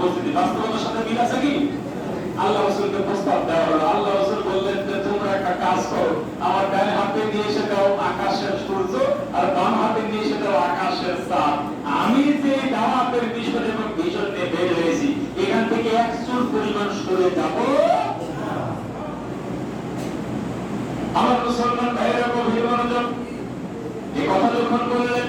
বাস্তবতার সাথে মিল আছে কি? আল্লাহ রসুলকে প্রস্তাব দেওয়া হলো। আল্লাহ রসুল বললেন যে, তোমরা একটা কাজ করো, আমার ডান হাতে নিয়ে এসে দাও আকাশের সূর্য আর বাম হাতে নিয়ে এসে দাও আকাশের চাঁদ। আমি যে দাওয়াতের মিশন এবং ভিশন নিয়ে বের হয়েছি, এখান থেকে এক চুল পরিমাণ সরে যাব। আমার মুসলমান ভাইরা গভীর মনোযোগ এই কথা যখন বললেন